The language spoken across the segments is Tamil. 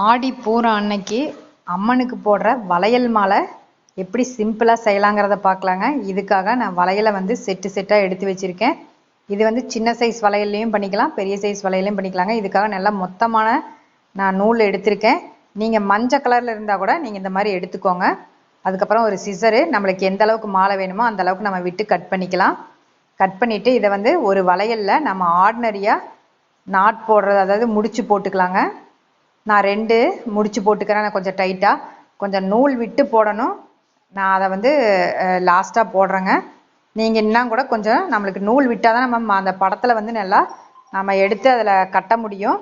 ஆடி பூரம் அன்னைக்கு அம்மனுக்கு போடுற வளையல் மாலை எப்படி சிம்பிளாக செய்யலாங்கிறத பார்க்கலாங்க. இதுக்காக நான் வளையலை வந்து செட்டு செட்டாக எடுத்து வச்சுருக்கேன். இது வந்து சின்ன சைஸ் வளையல்லையும் பண்ணிக்கலாம் பெரிய சைஸ் வளையலையும் பண்ணிக்கலாங்க. இதுக்காக நல்லா மொத்தமான நான் நூல் எடுத்திருக்கேன். நீங்கள் மஞ்சள் கலரில் இருந்தால் கூட நீங்கள் இந்த மாதிரி எடுத்துக்கோங்க. அதுக்கப்புறம் ஒரு சிசரு நம்மளுக்கு எந்த அளவுக்கு மாலை வேணுமோ அந்த அளவுக்கு நம்ம விட்டு கட் பண்ணிக்கலாம். கட் பண்ணிவிட்டு இதை வந்து ஒரு வளையலில் நம்ம ஆர்டினரியாக நாட் போடுறது அதாவது முடிச்சு போட்டுக்கலாங்க. நான் ரெண்டு முடிச்சு போட்டுக்கிறேன். நான் கொஞ்சம் டைட்டாக கொஞ்சம் நூல் விட்டு போடணும். நான் அதை வந்து லாஸ்ட்டாக போடுறேங்க. நீங்கள் இன்னும் கூட கொஞ்சம் நம்மளுக்கு நூல் விட்டால் தான் நம்ம அந்த படத்தில் வந்து நல்லா நம்ம எடுத்து அதில் கட்ட முடியும்.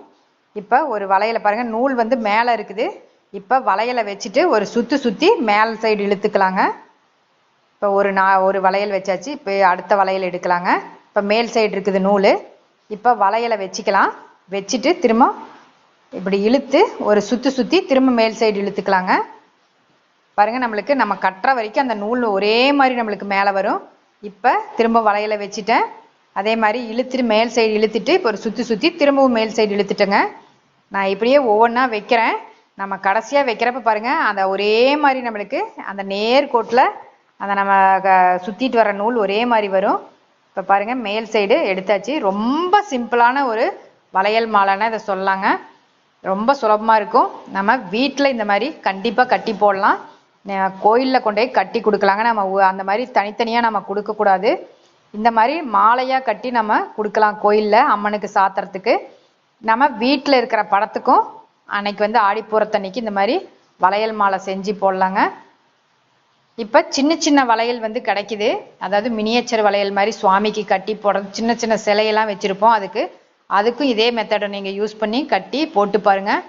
இப்போ ஒரு வளையலை பாருங்கள் நூல் வந்து மேலே இருக்குது. இப்போ வளையலை வச்சுட்டு ஒரு சுற்றி சுற்றி மேல் சைடு இழுத்துக்கலாங்க. இப்போ ஒரு நான் ஒரு வளையல் வச்சாச்சு. இப்போ அடுத்த வளையல் எடுக்கலாங்க. இப்போ மேல் சைடு இருக்குது நூல். இப்போ வளையலை வச்சுக்கலாம். வச்சுட்டு திரும்ப இப்படி இழுத்து ஒரு சுற்றி சுற்றி திரும்ப மேல் சைடு இழுத்துக்கலாங்க. பாருங்கள் நம்மளுக்கு நம்ம கட்டுற வரைக்கும் அந்த நூல் ஒரே மாதிரி நம்மளுக்கு மேலே வரும். இப்போ திரும்ப வளையலை வச்சுட்டேன். அதே மாதிரி இழுத்துட்டு மேல் சைடு இழுத்துட்டு இப்போ ஒரு சுற்றி சுற்றி திரும்பவும் மேல் சைடு இழுத்துட்டேங்க. நான் இப்படியே ஒவ்வொன்றா வைக்கிறேன். நம்ம கடைசியாக வைக்கிறப்ப பாருங்கள் அந்த ஒரே மாதிரி நம்மளுக்கு அந்த நேர்கோட்டில் அந்த நம்ம சுற்றிட்டு வர நூல் ஒரே மாதிரி வரும். இப்போ பாருங்கள் மேல் சைடு எடுத்தாச்சு. ரொம்ப சிம்பிளான ஒரு வளையல் மாலைன்னா இதை சொல்லலாங்க ரொம்ப சுலபமாக இருக்கும். நம்ம வீட்டில் இந்த மாதிரி கண்டிப்பாக கட்டி போடலாம். கோயிலில் கொண்டு போய் கட்டி கொடுக்கலாங்க. நம்ம அந்த மாதிரி தனித்தனியாக நம்ம கொடுக்கக்கூடாது இந்த மாதிரி மாலையாக கட்டி நம்ம கொடுக்கலாம் கோயிலில் அம்மனுக்கு சாத்துறதுக்கு. நம்ம வீட்டில் இருக்கிற படத்துக்கும் அன்னைக்கு வந்து ஆடிப்பூரத்தன்னைக்கு இந்த மாதிரி வளையல் மாலை செஞ்சு போடலாங்க. இப்போ சின்ன சின்ன வளையல் வந்து கிடைக்குது. அதாவது மினியேச்சர் வளையல் மாதிரி சுவாமிக்கு கட்டி போடுறது சின்ன சின்ன சிலையெல்லாம் வச்சுருப்போம். அதுக்கு அதுக்கும் இதே மெத்தடை நீங்கள் யூஸ் பண்ணி கட்டி போட்டு பாருங்கள்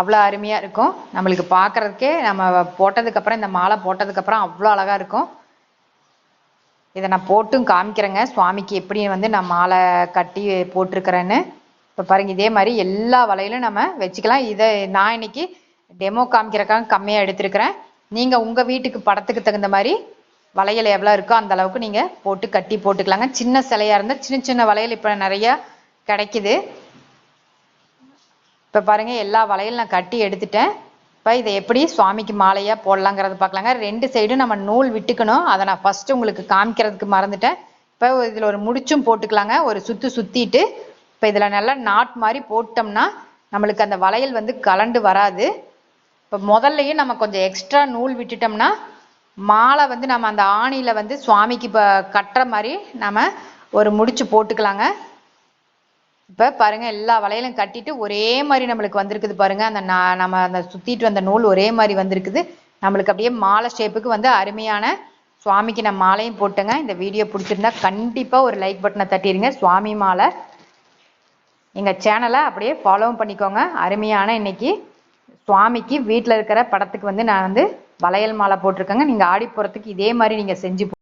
அவ்வளோ அருமையாக இருக்கும். நம்மளுக்கு பார்க்குறதுக்கே நம்ம போட்டதுக்கப்புறம் இந்த மாலை போட்டதுக்கப்புறம் அவ்வளோ அழகாக இருக்கும். இதை நான் போட்டும் காமிக்கிறேங்க. சுவாமிக்கு எப்படி வந்து நான் மாலை கட்டி போட்டிருக்கிறேன்னு. இப்போ பாருங்கள் இதே மாதிரி எல்லா வலையிலும் நம்ம வச்சுக்கலாம். இதை நான் இன்னைக்கு டெமோ காமிக்கிறக்காக கம்மியாக எடுத்திருக்கிறேன். நீங்கள் உங்கள் வீட்டுக்கு படத்துக்கு தகுந்த மாதிரி வளையல் எவ்வளோ இருக்கோ அந்த அளவுக்கு நீங்கள் போட்டு கட்டி போட்டுக்கலாங்க. சின்ன சிலையாக இருந்தால் சின்ன சின்ன வளையல் இப்போ நிறையா கிடைக்குது. இப்போ பாருங்கள் எல்லா வளையலும் நான் கட்டி எடுத்துட்டேன். இப்போ இதை எப்படி சுவாமிக்கு மாலையாக போடலாங்கிறது பார்க்கலாங்க. ரெண்டு சைடும் நம்ம நூல் விட்டுக்கணும். அதை நான் ஃபஸ்ட்டு உங்களுக்கு காமிக்கிறதுக்கு மறந்துட்டேன். இப்போ இதில் ஒரு முடிச்சும் போட்டுக்கலாங்க. ஒரு சுற்று சுற்றிட்டு இப்போ இதில் நல்லா நாட் மாதிரி போட்டோம்னா நம்மளுக்கு அந்த வளையல் வந்து கலண்டு வராது. இப்போ முதல்லையும் நம்ம கொஞ்சம் எக்ஸ்ட்ரா நூல் விட்டுட்டோம்னா மாலை வந்து நம்ம அந்த ஆணியில் வந்து சுவாமிக்கு இப்போ கட்டுற மாதிரி நம்ம ஒரு முடிச்சு போட்டுக்கலாங்க. இப்போ பாருங்கள் எல்லா வளையலும் கட்டிட்டு ஒரே மாதிரி நம்மளுக்கு வந்திருக்குது பாருங்கள் அந்த நம்ம அந்த சுற்றிட்டு வந்த நூல் ஒரே மாதிரி வந்திருக்குது. நம்மளுக்கு அப்படியே மாலை ஷேப்புக்கு வந்து அருமையான சுவாமிக்கு நான் மாலையும் போட்டுங்க. இந்த வீடியோ பிடிச்சிருந்தா கண்டிப்பாக ஒரு லைக் பட்டனை தட்டிடுங்க சுவாமி மாலை. எங்கள் சேனலை அப்படியே ஃபாலோவும் பண்ணிக்கோங்க. அருமையான இன்னைக்கு சுவாமிக்கு வீட்டில் இருக்கிற படத்துக்கு வந்து நான் வந்து வளையல் மாலை போட்டிருக்கேங்க. நீங்கள் ஆடி போகிறதுக்கு இதே மாதிரி நீங்கள் செஞ்சு